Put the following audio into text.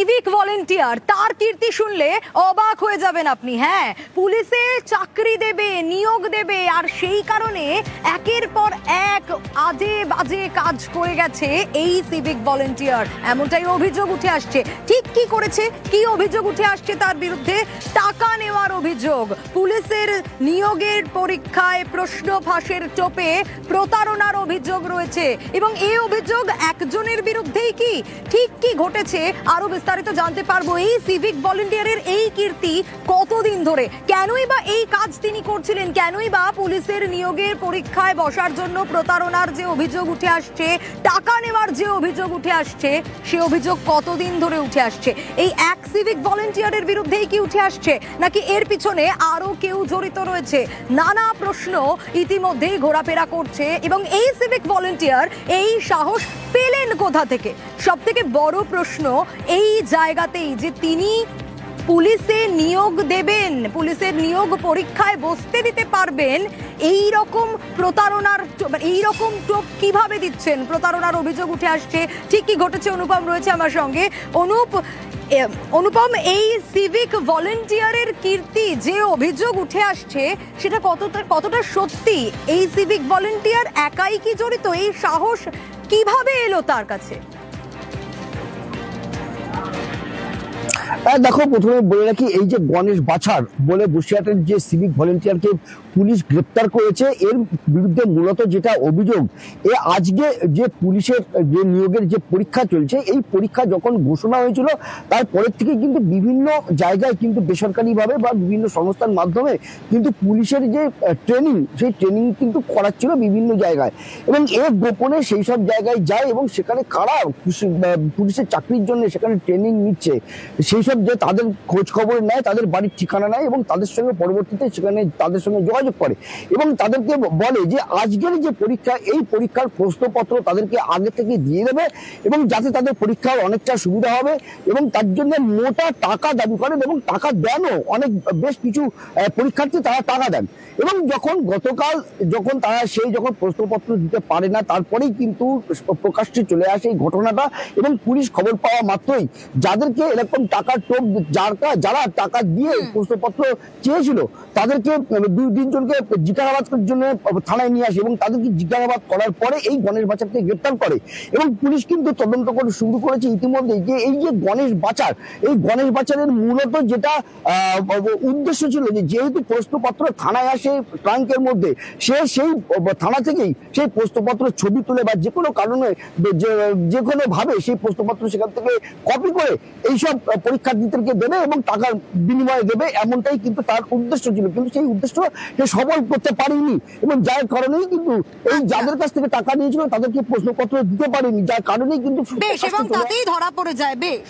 Civic volunteer তার কীর্তি শুনলে অবাক হয়ে যাবেন আপনি। হ্যাঁ পুলিশে চাকরি দেবে, নিয়োগ দেবে, আর সেই কারণে একের পর এক আজে বাজে কাজ করে গেছে এই সিভিক ভলেন্টিয়ার এমনটাই অভিযোগ উঠে আসছে। ঠিক কি করেছে? কি অভিযোগ উঠে আসছে তার বিরুদ্ধে? টাকা নেওয়ার অভিযোগ। পুলিশের নিয়োগের পরীক্ষায় প্রশ্ন ফাঁসের টোপে প্রতারণার অভিযোগ রয়েছে। এবং এই অভিযোগ একজনের বিরুদ্ধেই কি? ঠিক কি ঘটেছে? আরও বিস্তারিত জানতে পারব এই সিভিক ভলেন্টিয়ারের এই কীর্তি কতদিন ধরে? কেনই বা এই কাজ তিনি করছিলেন? কেনই বা পুলিশের নিয়োগের পরীক্ষায় বসার জন্য প্রতারণার যে অভিযোগ উঠে আসছে, টাকা নেওয়ার যে অভিযোগ উঠে আসছে, সে অভিযোগ কতদিন ধরে উঠে আসছে? এই এক সিভিক ভলেন্টিয়ারের বিরুদ্ধেই কি উঠে আসছে? নাকি এর পিছনে আরও কেউ জড়িত রয়েছে? নানা প্রশ্ন ইতিমধ্যেই ঘোরাফেরা করছে এবং এই সিভিক ভলেন্টিয়ার এই সাহস পেলেন কোথা থেকে? সব থেকে বড় প্রশ্ন এই জায়গাতেই যে তিনি পুলিশে নিয়োগ দেবেন, পুলিশের নিয়োগ পরীক্ষায় বসতে দিতে পারবেন এই রকম প্রতারণার এই রকম টোপ কীভাবে দিচ্ছেন? প্রতারণার অভিযোগ উঠে আসছে। ঠিক কি ঘটেছে? অনুপম রয়েছে আমার সঙ্গে। অনুপ অনুপম, এই সিভিক ভলেন্টিয়ারের কীর্তি যে অভিযোগ উঠে আসছে, সেটা কতটা কতটা সত্যি? এই সিভিক ভলেন্টিয়ার একাই কি জড়িত? এই সাহস কীভাবে এলো তার কাছে? দেখো, প্রথমে বলে রাখি, এই যে গণেশ বাছার বলে বসিরহাটের যে সিভিক ভলেন্টিয়ারকে পুলিশ গ্রেপ্তার করেছে, এর বিরুদ্ধে মূলত যেটা অভিযোগ, এ আজকে যে পুলিশের, যে নিয়োগের যে পরীক্ষা চলছে, এই পরীক্ষা যখন ঘোষণা হয়েছিল তারপরের থেকে কিন্তু বিভিন্ন জায়গায় কিন্তু বেসরকারিভাবে বা বিভিন্ন সংস্থার মাধ্যমে কিন্তু পুলিশের যে ট্রেনিং সেই ট্রেনিং কিন্তু করাচ্ছিল বিভিন্ন জায়গায়। এবং এ গোপনে সেই সব জায়গায় যায় এবং সেখানে কারা পুলিশের চাকরির জন্য সেখানে ট্রেনিং নিচ্ছে, সেই সব যে তাদের খোঁজ খবর নেয়, তাদের বাড়ির ঠিকানা নেয় এবং তাদের সঙ্গে পরবর্তীতে সেখানে তাদের সঙ্গে যোগাযোগ করে। এবং তাদেরকে বলে যে, আজকের যে পরীক্ষা, এই পরীক্ষার প্রশ্নপত্র তাদেরকে আগে থেকে দিয়ে দেবে এবং যাতে তাদের পরীক্ষার অনেকটা সুবিধা হবে এবং তার জন্য মোটা টাকা দাবি করেন এবং টাকা দেনও অনেক, বেশ কিছু পরীক্ষার্থী তারা টাকা দেন। এবং যখন গতকাল যখন তারা সেই যখন প্রশ্নপত্র দিতে পারে না, তারপরেই কিন্তু প্রকাশ্যে চলে আসে এই ঘটনাটা এবং পুলিশ খবর পাওয়া মাত্রই যাদেরকে এরকম টাকার টোপ যার যারা টাকা দিয়ে প্রশ্নপত্র চেয়েছিল তাদেরকে দুই তিনজনকে জিজ্ঞাসাবাদের জন্য থানায় নিয়ে আসে এবং তাদেরকে জিজ্ঞাসাবাদ করার পরে এই গণেশ বাচারকে গ্রেপ্তার করে। এবং পুলিশ কিন্তু তদন্ত করে শুরু করেছে ইতিমধ্যে যে এই যে গণেশ বাচার এই গণেশ বাচারের মূলত যেটা উদ্দেশ্য ছিল যে যেহেতু প্রশ্নপত্র থানায় আসে ট্রাঙ্কের মধ্যে সে সেই থানা থেকেই সেই প্রশ্নপত্র ছবি তুলে বা যে কোনো কারণে যে- কোনো ভাবে সেই প্রশ্নপত্র সেখান থেকে কপি করে এইসব পরীক্ষার্থীদেরকে দেবে এবং টাকার বিনিময়ে দেবে এমনটাই কিন্তু তার উদ্দেশ্য ছিল। কিন্তু সেই উদ্দেশ্য সে সবল করতে পারেনি এবং যার কারণেই কিন্তু এই যাদের কাছ থেকে টাকা নিয়েছিল তাদেরকে প্রশ্নপত্র দিতে পারেনি যার কারণেই কিন্তু বেশ এবং তাতেই ধরা পড়ে যায় বেশ।